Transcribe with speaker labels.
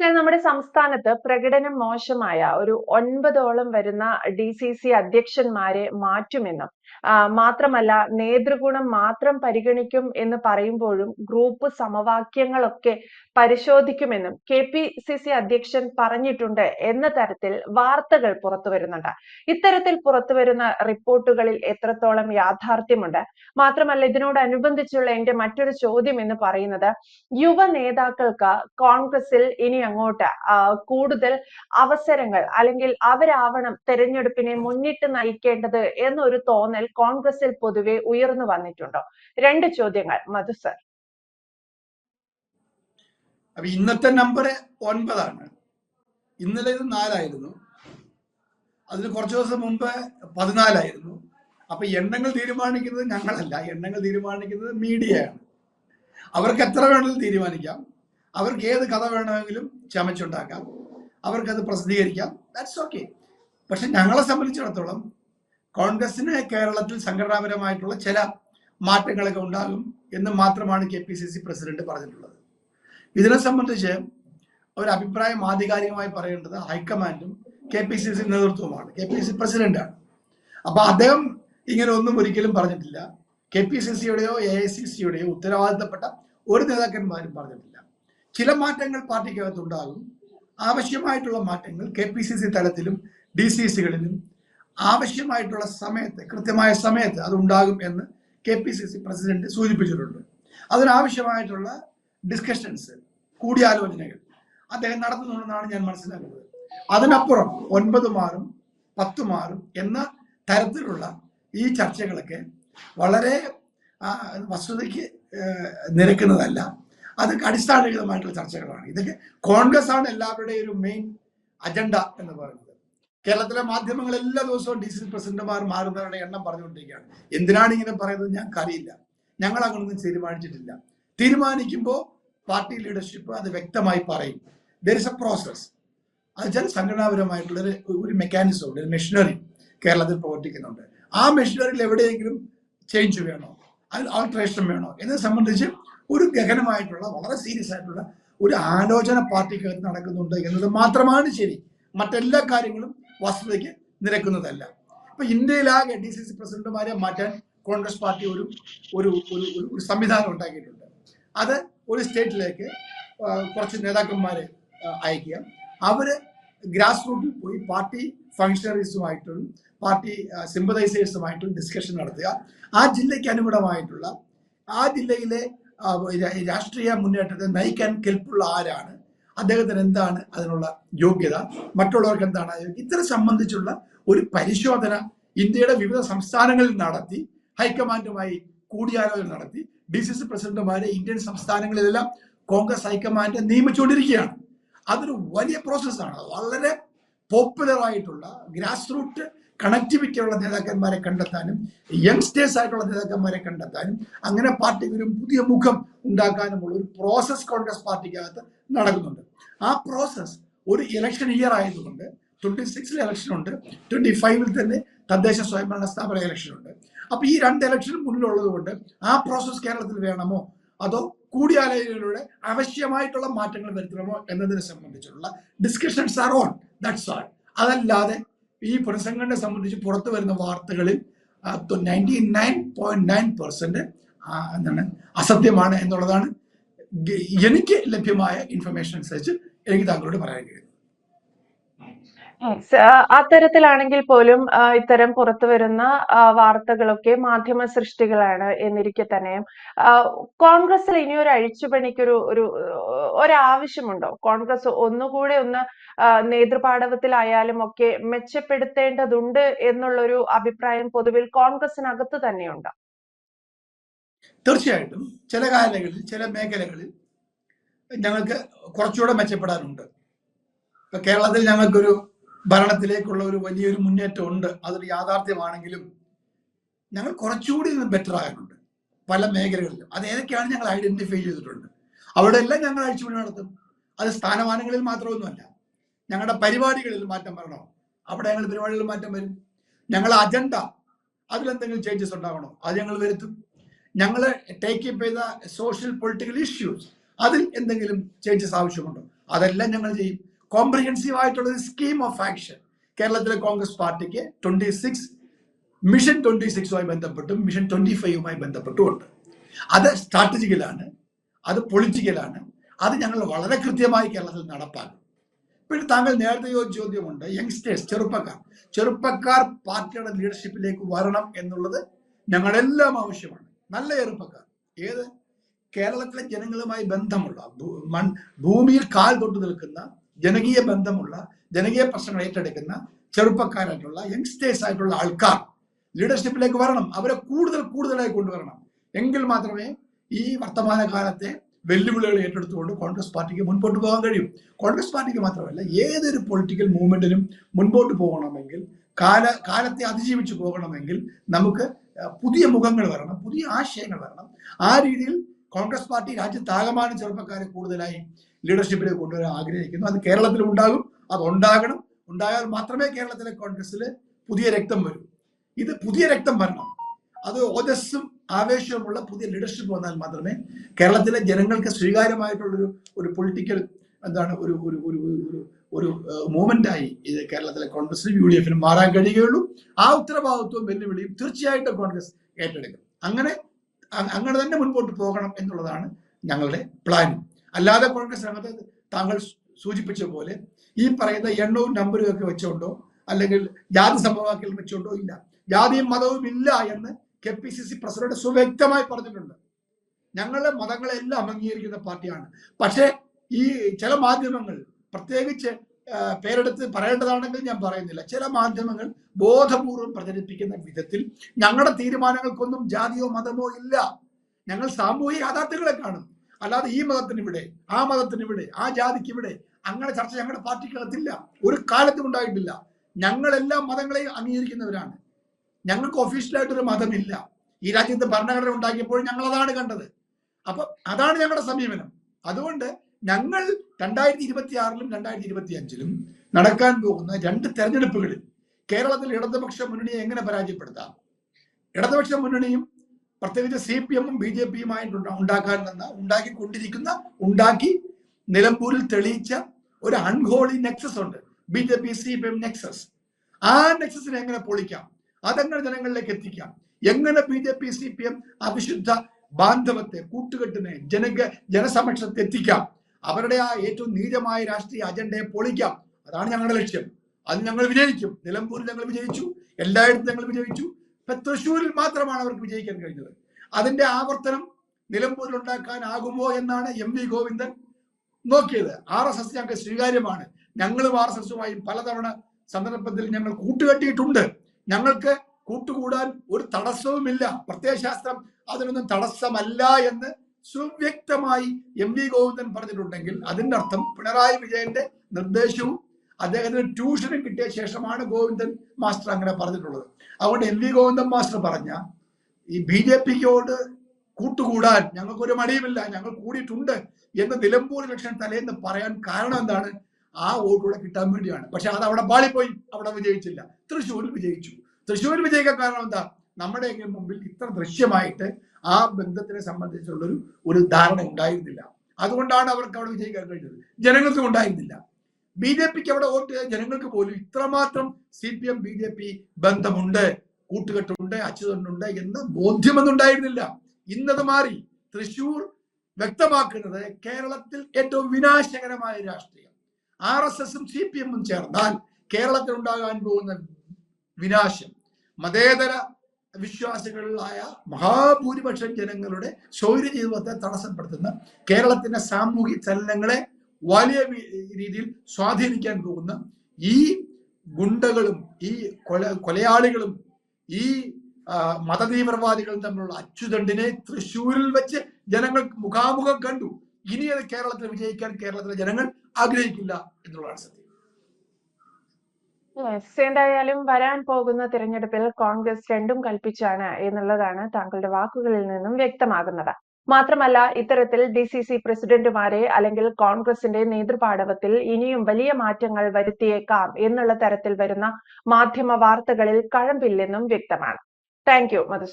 Speaker 1: Sir നമ്മുടെ സംസ്ഥാനത്ത് പ്രകടനം മോശമായ ഒരു ഒൻപതോളം വരുന്ന ഡി സി സി അധ്യക്ഷന്മാരെ മാറ്റുമെന്നും മാത്രമല്ല നേതൃഗുണം മാത്രം പരിഗണിക്കും എന്ന് പറയുമ്പോഴും ഗ്രൂപ്പ് സമവാക്യങ്ങളൊക്കെ പരിശോധിക്കുമെന്നും കെ പി സി സി അധ്യക്ഷൻ പറഞ്ഞിട്ടുണ്ട് എന്ന തരത്തിൽ വാർത്തകൾ പുറത്തു വരുന്നുണ്ട്. ഇത്തരത്തിൽ പുറത്തു വരുന്ന റിപ്പോർട്ടുകളിൽ എത്രത്തോളം യാഥാർത്ഥ്യമുണ്ട്? മാത്രമല്ല ഇതിനോടനുബന്ധിച്ചുള്ള എന്റെ മറ്റൊരു ചോദ്യം എന്ന് പറയുന്നത് യുവ നേതാക്കൾക്ക് കോൺഗ്രസിൽ ഇനി അങ്ങോട്ട് കൂടുതൽ അവസരങ്ങൾ അല്ലെങ്കിൽ അവരാവണം തെരഞ്ഞെടുപ്പിനെ മുന്നിട്ട് നയിക്കേണ്ടത് എന്നൊരു തോന്നൽ കോൺഗ്രസിൽ പൊതുവെ ഉയർന്നു വന്നിട്ടുണ്ടോ? രണ്ട് ചോദ്യങ്ങൾ. മധു സർ
Speaker 2: അപ്പൊ ഇന്നത്തെ നമ്പർ ഒൻപതാണ്. ഇന്നലെ ഇത് നാലായിരുന്നു. അതിന് കുറച്ച് ദിവസം മുമ്പ് പതിനാലായിരുന്നു. അപ്പൊ എണ്ണങ്ങൾ തീരുമാനിക്കുന്നത് ഞങ്ങളല്ല. എണ്ണങ്ങൾ തീരുമാനിക്കുന്നത് മീഡിയയാണ് അവർക്ക് എത്ര വേണമെങ്കിലും തീരുമാനിക്കാം. അവർക്ക് ഏത് കഥ വേണമെങ്കിലും ചമച്ചുണ്ടാക്കാം. അവർക്കത് പ്രസിദ്ധീകരിക്കാം. ദാറ്റ്സ് ഓക്കെ പക്ഷെ ഞങ്ങളെ സംബന്ധിച്ചിടത്തോളം കോൺഗ്രസിന് കേരളത്തിൽ സംഘടനാപരമായിട്ടുള്ള ചില മാറ്റങ്ങളൊക്കെ ഉണ്ടാകും എന്ന് മാത്രമാണ് K P C C president പറഞ്ഞിട്ടുള്ളത്. ഇതിനെ സംബന്ധിച്ച് ഒരു അഭിപ്രായം ആധികാരികമായി പറയേണ്ടത് ഹൈക്കമാൻഡും കെ പി സി സി നേതൃത്വവുമാണ്. കെ പി സി പ്രസിഡന്റാണ്. അപ്പൊ അദ്ദേഹം ഇങ്ങനെ ഒന്നും ഒരിക്കലും പറഞ്ഞിട്ടില്ല. കെ പി സി സിയുടെയോ എ ഐ സി സിയുടെയോ ഉത്തരവാദിത്തപ്പെട്ട ഒരു നേതാക്കന്മാരും പറഞ്ഞിട്ടില്ല. ചില മാറ്റങ്ങൾ പാർട്ടിക്കകത്ത് ഉണ്ടാകും ആവശ്യമായിട്ടുള്ള മാറ്റങ്ങൾ കെ പി സി സി തലത്തിലും ഡി സി സികളിലും ആവശ്യമായിട്ടുള്ള സമയത്ത് കൃത്യമായ സമയത്ത് അത് ഉണ്ടാകും എന്ന് K P C C president സൂചിപ്പിച്ചിട്ടുണ്ട്. അതിനാവശ്യമായിട്ടുള്ള ഡിസ്കഷൻസ് കൂടിയാലോചനകൾ അദ്ദേഹം നടത്തുന്നുണ്ടെന്നാണ് ഞാൻ മനസ്സിലാക്കുന്നത്. അതിനപ്പുറം ഒൻപത് മാറും പത്ത് മാറും എന്ന തരത്തിലുള്ള ഈ ചർച്ചകളൊക്കെ വളരെ വസ്തുതയ്ക്ക് നിരക്കുന്നതല്ല. അതൊക്കെ അടിസ്ഥാനരഹിതമായിട്ടുള്ള ചർച്ചകളാണ്. ഇതൊക്കെ കോൺഗ്രസ് ആണ് എല്ലാവരുടെയും ഒരു മെയിൻ അജണ്ട എന്ന് പറയുന്നത്. കേരളത്തിലെ മാധ്യമങ്ങൾ എല്ലാ ദിവസവും ഡി സി പ്രസിഡന്റുമാർ മാറുന്നവരുടെ എണ്ണം പറഞ്ഞുകൊണ്ടിരിക്കുകയാണ്. എന്തിനാണ് ഇങ്ങനെ പറയുന്നത് ഞാൻ കറിയില്ല ഞങ്ങൾ അങ്ങനൊന്നും തീരുമാനിച്ചിട്ടില്ല. തീരുമാനിക്കുമ്പോൾ പാർട്ടി ലീഡർഷിപ്പ് അത് വ്യക്തമായി പറയും. ദർ ഇസ് എ പ്രോസസ് അത് വെച്ചാൽ സംഘടനാപരമായിട്ടുള്ള ഒരു ഒരു മെക്കാനിസം ഉണ്ട് ഒരു മെഷീനറി കേരളത്തിൽ പ്രവർത്തിക്കുന്നുണ്ട്. ആ മെഷീനറിയിൽ എവിടെയെങ്കിലും ചേഞ്ച് വേണോ? അതിൽ ആൾട്രേഷൻ വേണോ? എന്നെ സംബന്ധിച്ച് ഒരു ഗഹനമായിട്ടുള്ള വളരെ സീരിയസ് ആയിട്ടുള്ള ഒരു ആലോചന പാർട്ടിക്കകത്ത് നടക്കുന്നുണ്ട് എന്നത് മാത്രമാണ് ശരി. മറ്റെല്ലാ കാര്യങ്ങളും വസ്തുതയ്ക്ക് നിരക്കുന്നതല്ല. ഇപ്പൊ ഇന്ത്യയിലാകെ ഡി സി സി പ്രസിഡന്റുമാരെ മാറ്റാൻ കോൺഗ്രസ് പാർട്ടി ഒരു ഒരു ഒരു ഒരു- സംവിധാനം ഉണ്ടാക്കിയിട്ടുണ്ട്. അത് ഒരു സ്റ്റേറ്റിലേക്ക് കുറച്ച് നേതാക്കന്മാരെ അയക്കുക. അവർ ഗ്രാസ് റൂട്ടിൽ പോയി പാർട്ടി ഫങ്ഷണറീസുമായിട്ടും പാർട്ടി സിമ്പതൈസേഴ്സുമായിട്ടും ഡിസ്കഷൻ നടത്തുക. ആ ജില്ലയ്ക്ക് അനുകൂലമായിട്ടുള്ള ആ ജില്ലയിലെ രാഷ്ട്രീയ മുന്നേറ്റത്തെ നയിക്കാൻ കെൽപ്പുള്ള ആരാണ്? അദ്ദേഹത്തിന് എന്താണ് അതിനുള്ള യോഗ്യത? മറ്റുള്ളവർക്ക് എന്താണ് ഇത്തരം സംബന്ധിച്ചുള്ള ഒരു പരിശോധന ഇന്ത്യയുടെ വിവിധ സംസ്ഥാനങ്ങളിൽ നടത്തി ഹൈക്കമാൻഡുമായി കൂടിയാലോചന നടത്തി ഡി സി സി പ്രസിഡന്റുമാരെ ഇന്ത്യൻ സംസ്ഥാനങ്ങളിലെല്ലാം കോൺഗ്രസ് ഹൈക്കമാൻഡ് നിയമിച്ചുകൊണ്ടിരിക്കുകയാണ്. അതൊരു വലിയ പ്രോസസ്സാണ് വളരെ പോപ്പുലർ ആയിട്ടുള്ള ഗ്രാസ് റൂട്ട് കണക്ടിവിറ്റി ഉള്ള നേതാക്കന്മാരെ കണ്ടെത്താനും യങ്സ്റ്റേഴ്സ് ആയിട്ടുള്ള നേതാക്കന്മാരെ കണ്ടെത്താനും അങ്ങനെ പാർട്ടിക്ക് ഒരു പുതിയ മുഖം ഉണ്ടാക്കാനുമുള്ള ഒരു പ്രോസസ് കോൺഗ്രസ് പാർട്ടിക്കകത്ത് നടക്കുന്നുണ്ട്. ആ പ്രോസസ് ഒരു ഇലക്ഷൻ ഇയർ ആയതുകൊണ്ട് ട്വന്റി സിക്സിൽ ഇലക്ഷൻ ഉണ്ട് ട്വന്റി ഫൈവിൽ തന്നെ തദ്ദേശ സ്വയംഭരണ സ്ഥാപന ഇലക്ഷൻ ഉണ്ട്. അപ്പൊ ഈ രണ്ട് ഇലക്ഷനും മുന്നിലുള്ളത് കൊണ്ട് ആ പ്രോസസ് കേരളത്തിൽ വേണമോ? അതോ കൂടിയാലോചനയിലൂടെ ആവശ്യമായിട്ടുള്ള മാറ്റങ്ങൾ വരുത്തണമോ എന്നതിനെ സംബന്ധിച്ചുള്ള discussions are on that's all അതല്ലാതെ ഈ പുനഃസംഘടനയെ സംബന്ധിച്ച് പുറത്തു വരുന്ന വാർത്തകളിൽ ninety nine point nine percent എന്താണ് അസത്യമാണ് എന്നുള്ളതാണ്. എനിക്ക് ലഭ്യമായ ഇൻഫർമേഷൻ അനുസരിച്ച് എനിക്ക് താങ്കളോട് പറയാൻ
Speaker 1: ആ, അത്തരത്തിലാണെങ്കിൽ പോലും ഇത്തരം പുറത്തു വരുന്ന വാർത്തകളൊക്കെ മാധ്യമ സൃഷ്ടികളാണ് എന്നിരിക്കെ തന്നെ കോൺഗ്രസ്സിൽ കോൺഗ്രസിൽ ഇനി ഒരു അഴിച്ചുപണിക്കൊരു ഒരു ഒരാവശ്യമുണ്ടോ? കോൺഗ്രസ് ഒന്നുകൂടെ ഒന്ന് നേതൃപാടവത്തിലായാലും ഒക്കെ മെച്ചപ്പെടുത്തേണ്ടതുണ്ട് എന്നുള്ളൊരു അഭിപ്രായം പൊതുവിൽ കോൺഗ്രസിനകത്ത് തന്നെയുണ്ട്?
Speaker 2: തീർച്ചയായിട്ടും. ചില കാലങ്ങളിൽ ചില മേഖലകളിൽ ഞങ്ങൾക്ക് കുറച്ചുകൂടെ മെച്ചപ്പെടാനുണ്ട്. ഇപ്പൊ കേരളത്തിൽ ഞങ്ങൾക്കൊരു ഭരണത്തിലേക്കുള്ള ഒരു വലിയൊരു മുന്നേറ്റം ഉണ്ട് അതൊരു യാഥാർത്ഥ്യമാണെങ്കിലും ഞങ്ങൾ കുറച്ചുകൂടി ബെറ്റർ ആകാനുണ്ട് പല മേഖലകളിലും. അത് ഏതൊക്കെയാണ് ഞങ്ങൾ ഐഡന്റിഫൈ ചെയ്തിട്ടുണ്ട്. അവിടെ എല്ലാം ഞങ്ങൾ അഴിച്ചുപണി നടത്തും. അത് സ്ഥാനമാനങ്ങളിൽ മാത്രമൊന്നുമല്ല. ഞങ്ങളുടെ പരിപാടികളിൽ മാറ്റം വരണോ? അവിടെ ഞങ്ങൾ പരിപാടികളിൽ മാറ്റം വരും. ഞങ്ങളുടെ അജണ്ട അതിലെന്തെങ്കിലും ചേഞ്ചസ് ഉണ്ടാവണോ? അത് ഞങ്ങൾ വരുത്തും. ഞങ്ങൾ ടേക്ക് അപ്പ് ചെയ്ത സോഷ്യൽ പൊളിറ്റിക്കൽ ഇഷ്യൂസ് അതിൽ എന്തെങ്കിലും ചേഞ്ചസ് ആവശ്യമുണ്ടോ? അതെല്ലാം ഞങ്ങൾ ചെയ്യും. കോംപ്രിഹെൻസീവ് ആയിട്ടുള്ള ഒരു സ്കീം ഓഫ് ആക്ഷൻ കേരളത്തിലെ കോൺഗ്രസ് പാർട്ടിക്ക് ട്വന്റി സിക്സ് മിഷൻ ട്വന്റി സിക്സുമായി ബന്ധപ്പെട്ടും മിഷൻ ട്വന്റി ഫൈവുമായി ബന്ധപ്പെട്ടും ഉണ്ട് അത് സ്ട്രാറ്റജിക്കലാണ് അത് പൊളിറ്റിക്കലാണ് അത് ഞങ്ങൾ വളരെ കൃത്യമായി കേരളത്തിൽ നടപ്പാക്കും. പിന്നെ താങ്കൾ നേരത്തെ ചോദിച്ച ചോദ്യമുണ്ട് യങ്സ്റ്റേഴ്സ് ചെറുപ്പക്കാർ. ചെറുപ്പക്കാർ പാർട്ടിയുടെ ലീഡർഷിപ്പിലേക്ക് വരണം എന്നുള്ളത് ഞങ്ങളെല്ലാം ആവശ്യമാണ്. നല്ല ചെറുപ്പക്കാർ. ഏത്? കേരളത്തിലെ ജനങ്ങളുമായി ബന്ധമുള്ള ഭൂമിയിൽ കാൽ തൊട്ട് നിൽക്കുന്ന ജനകീയ ബന്ധമുള്ള ജനകീയ പ്രശ്നങ്ങൾ ഏറ്റെടുക്കുന്ന ചെറുപ്പക്കാരായിട്ടുള്ള യങ്സ്റ്റേഴ്സ് ആയിട്ടുള്ള ആൾക്കാർ ലീഡർഷിപ്പിലേക്ക് വരണം. അവരെ കൂടുതൽ കൂടുതലായി കൊണ്ടുവരണം. എങ്കിൽ മാത്രമേ ഈ വർത്തമാന കാലത്തെ വെല്ലുവിളികൾ ഏറ്റെടുത്തുകൊണ്ട് കോൺഗ്രസ് പാർട്ടിക്ക് മുൻപോട്ട് പോകാൻ കഴിയും. കോൺഗ്രസ് പാർട്ടിക്ക് മാത്രമല്ല ഏതൊരു പൊളിറ്റിക്കൽ മൂവ്മെന്റിനും മുൻപോട്ട് പോകണമെങ്കിൽ കാല കാലത്തെ അതിജീവിച്ച് പോകണമെങ്കിൽ നമുക്ക് പുതിയ മുഖങ്ങൾ വരണം പുതിയ ആശയങ്ങൾ വരണം. ആ രീതിയിൽ കോൺഗ്രസ് പാർട്ടി രാജ്യത്താകമാനം ചെറുപ്പക്കാരെ കൂടുതലായി ലീഡർഷിപ്പിലേക്ക് കൊണ്ടുവരാൻ ആഗ്രഹിക്കുന്നു. അത് കേരളത്തിൽ ഉണ്ടാകും അത് ഉണ്ടാകണം ഉണ്ടായാൽ മാത്രമേ കേരളത്തിലെ കോൺഗ്രസ്സിൽ പുതിയ രക്തം വരൂ. ഇത് പുതിയ രക്തം വരണം. അത് ഓജസ്സും ആവേശവുമുള്ള പുതിയ ലീഡർഷിപ്പ് വന്നാൽ മാത്രമേ കേരളത്തിലെ ജനങ്ങൾക്ക് സ്വീകാര്യമായിട്ടുള്ളൊരു ഒരു പൊളിറ്റിക്കൽ എന്താണ് ഒരു ഒരു ഒരു ഒരു- ഒരു ഒരു മൂവ്മെന്റ് ആയി ഇത് കേരളത്തിലെ കോൺഗ്രസിനും യു ഡി എഫിനും മാറാൻ കഴിയുകയുള്ളൂ. ആ ഉത്തരവാദിത്വവും വെല്ലുവിളിയും തീർച്ചയായിട്ടും കോൺഗ്രസ് ഏറ്റെടുക്കും. അങ്ങനെ അങ്ങനെ തന്നെ മുൻപോട്ട് പോകണം എന്നുള്ളതാണ് ഞങ്ങളുടെ പ്ലാൻ അല്ലാതെ കോൺഗ്രസ് രംഗത്ത് താങ്കൾ സൂചിപ്പിച്ച പോലെ ഈ പറയുന്ന എണ്ണവും നമ്പറും ഒക്കെ വെച്ചുകൊണ്ടോ അല്ലെങ്കിൽ ജാതി സമവാക്യം വെച്ചുകൊണ്ടോ ഇല്ല. ജാതിയും മതവും ഇല്ല എന്ന് K P C C president സുവ്യക്തമായി പറഞ്ഞിട്ടുണ്ട്. ഞങ്ങളുടെ മതങ്ങളെല്ലാം അംഗീകരിക്കുന്ന പാർട്ടിയാണ്. പക്ഷേ ഈ ചില മാധ്യമങ്ങൾ പ്രത്യേകിച്ച് പേരെടുത്ത് പറയേണ്ടതാണെങ്കിൽ ഞാൻ പറയുന്നില്ല. ചില മാധ്യമങ്ങൾ ബോധപൂർവം പ്രചരിപ്പിക്കുന്ന വിധത്തിൽ ഞങ്ങളുടെ തീരുമാനങ്ങൾക്കൊന്നും ജാതിയോ മതമോ ഇല്ല. ഞങ്ങൾ സാമൂഹിക യാഥാർത്ഥ്യങ്ങളെ കാണും. അല്ലാതെ ഈ മതത്തിന് ഇവിടെ ആ മതത്തിന് ഇവിടെ ആ ജാതിക്ക് ഇവിടെ അങ്ങനെ ചർച്ച ഞങ്ങളുടെ പാർട്ടിക്കകത്തില്ല. ഒരു കാലത്തും ഉണ്ടായിട്ടില്ല. ഞങ്ങളെല്ലാ മതങ്ങളെയും അംഗീകരിക്കുന്നവരാണ്. ഞങ്ങൾക്ക് ഒഫീഷ്യലായിട്ടൊരു മതമില്ല. ഈ രാജ്യത്ത് ഭരണഘടന ഉണ്ടാക്കിയപ്പോൾ ഞങ്ങൾ അതാണ് കണ്ടത്. അപ്പൊ അതാണ് ഞങ്ങളുടെ സമീപനം. അതുകൊണ്ട് ഞങ്ങൾ രണ്ടായിരത്തി ഇരുപത്തി ആറിലും രണ്ടായിരത്തി ഇരുപത്തി അഞ്ചിലും നടക്കാൻ പോകുന്ന രണ്ട് തെരഞ്ഞെടുപ്പുകളിൽ കേരളത്തിൽ ഇടതുപക്ഷ മുന്നണിയെ എങ്ങനെ പരാജയപ്പെടുത്താം? ഇടതുപക്ഷ മുന്നണിയും പ്രത്യേകിച്ച് സി പി എമ്മും ബി ജെ പിയുമായിട്ട് ഉണ്ടാക്കാൻ നിന്ന ഉണ്ടാക്കിക്കൊണ്ടിരിക്കുന്ന ഉണ്ടാക്കി നിലമ്പൂരിൽ തെളിയിച്ച ഒരു അൺഹോളി നെക്സസ് ഉണ്ട്. B J P C P M nexus ആ നെക്സസിനെ എങ്ങനെ പൊളിക്കാം? അതെങ്ങനെ ജനങ്ങളിലേക്ക് എത്തിക്കാം? എങ്ങനെ B J P C P M അവിശുദ്ധ ബാന്ധവത്തെ കൂട്ടുകെട്ടിനെ ജന ജനസമക്ഷത്തെ എത്തിക്കാം? അവരുടെ ആ ഏറ്റവും നീചമായ രാഷ്ട്രീയ അജണ്ടയെ പൊളിക്കാം. അതാണ് ഞങ്ങളുടെ ലക്ഷ്യം. അത് ഞങ്ങൾ വിജയിക്കും. നിലമ്പൂരിൽ ഞങ്ങൾ വിജയിച്ചു. എല്ലായിടത്തും ഞങ്ങൾ വിജയിച്ചു. ഇപ്പൊ തൃശ്ശൂരിൽ മാത്രമാണ് അവർക്ക് വിജയിക്കാൻ കഴിഞ്ഞത്. അതിന്റെ ആവർത്തനം നിലമ്പൂരിൽ ഉണ്ടാക്കാൻ ഉണ്ടാക്കാനാകുമോ എന്നാണ് എം വി ഗോവിന്ദൻ നോക്കിയത്. ആർ എസ് എസ് ഞങ്ങൾക്ക് സ്വീകാര്യമാണ്. ഞങ്ങളും ആർ എസ് എസുമായും പലതവണ സന്ദർഭത്തിൽ ഞങ്ങൾ കൂട്ടുകെട്ടിയിട്ടുണ്ട്. ഞങ്ങൾക്ക് കൂട്ടുകൂടാൻ ഒരു തടസ്സവുമില്ല. പ്രത്യയശാസ്ത്രം അതിനൊന്നും തടസ്സമല്ല എന്ന് സുവ്യക്തമായി എം വി ഗോവിന്ദൻ പറഞ്ഞിട്ടുണ്ടെങ്കിൽ അതിന്റെ അർത്ഥം പിണറായി വിജയന്റെ നിർദ്ദേശവും അദ്ദേഹത്തിന് ട്യൂഷനും കിട്ടിയ ശേഷമാണ് ഗോവിന്ദൻ മാസ്റ്റർ അങ്ങനെ പറഞ്ഞിട്ടുള്ളത്. അതുകൊണ്ട് എം വി ഗോവിന്ദൻ മാസ്റ്റർ പറഞ്ഞ ഈ ബി ജെ പിക്കോട് കൂട്ടുകൂടാൻ ഞങ്ങൾക്കൊരു മടിയുമില്ല ഞങ്ങൾ കൂടിയിട്ടുണ്ട് എന്ന് നിലമ്പൂർ ഇലക്ഷൻ തലേന്ന് പറയാൻ കാരണം എന്താണ്? ആ വോട്ടുകൂടെ കിട്ടാൻ വേണ്ടിയാണ്. പക്ഷെ അത് അവിടെ പാളിപ്പോയി അവിടെ വിജയിച്ചില്ല. തൃശ്ശൂരിൽ വിജയിച്ചു. തൃശ്ശൂരിൽ വിജയിക്കാൻ കാരണം എന്താ? നമ്മുടെയൊക്കെ മുമ്പിൽ ഇത്ര ദൃശ്യമായിട്ട് ആ ബന്ധത്തിനെ സംബന്ധിച്ചുള്ളൊരു ഒരു ധാരണ ഉണ്ടായിരുന്നില്ല. അതുകൊണ്ടാണ് അവർക്ക് അവിടെ വിജയിക്കാൻ കഴിഞ്ഞത്. ജനങ്ങൾക്കും ഉണ്ടായിരുന്നില്ല. ബി ജെ പിക്ക് അവിടെ വോട്ട് ചെയ്ത ജനങ്ങൾക്ക് പോലും ഇത്രമാത്രം C P M B J P ബന്ധമുണ്ട് കൂട്ടുകെട്ടുണ്ട് അച്ചുതണ്ടുണ്ട് എന്ന് ബോധ്യമൊന്നുണ്ടായിരുന്നില്ല. ഇന്നത് മാറി തൃശൂർ വ്യക്തമാക്കുന്നത് കേരളത്തിൽ ഏറ്റവും വിനാശകരമായ രാഷ്ട്രീയം. ആർ എസ് എസും സി പി എമ്മും ചേർന്നാൽ കേരളത്തിൽ ഉണ്ടാകാൻ പോകുന്ന വിനാശം മതേതര വിശ്വാസികളായ മഹാഭൂരിപക്ഷം ജനങ്ങളുടെ സൗര ജീവിതത്തെ തടസ്സപ്പെടുത്തുന്ന കേരളത്തിന്റെ സാമൂഹിക ചലനങ്ങളെ വലിയ രീതിയിൽ സ്വാധീനിക്കാൻ പോകുന്ന ഈ ഗുണ്ടകളും ഈ കൊല കൊലയാളികളും ഈ മതതീവ്രവാദികളും തമ്മിലുള്ള അച്ചുതണ്ടിനെ തൃശ്ശൂരിൽ വെച്ച് ജനങ്ങൾ മുഖാമുഖം കണ്ടു. ഇനി അത് കേരളത്തിൽ വിജയിക്കാൻ കേരളത്തിലെ ജനങ്ങൾ ആഗ്രഹിക്കില്ല എന്നുള്ളതാണ് സത്യം.
Speaker 1: എന്തായാലും വരാൻ പോകുന്ന തിരഞ്ഞെടുപ്പിൽ കോൺഗ്രസ് രണ്ടും കൽപ്പിച്ചാണ് എന്നുള്ളതാണ് താങ്കളുടെ വാക്കുകളിൽ നിന്നും വ്യക്തമാകുന്നത്. മാത്രമല്ല ഇത്തരത്തിൽ ഡി സി സി പ്രസിഡന്റുമാരെ അല്ലെങ്കിൽ കോൺഗ്രസിന്റെ നേതൃപാടവത്തിൽ ഇനിയും വലിയ മാറ്റങ്ങൾ വരുത്തിയേക്കാം എന്നുള്ള തരത്തിൽ വരുന്ന മാധ്യമ വാർത്തകളിൽ കഴമ്പില്ലെന്നും വ്യക്തമാണ്. Thank you Madhu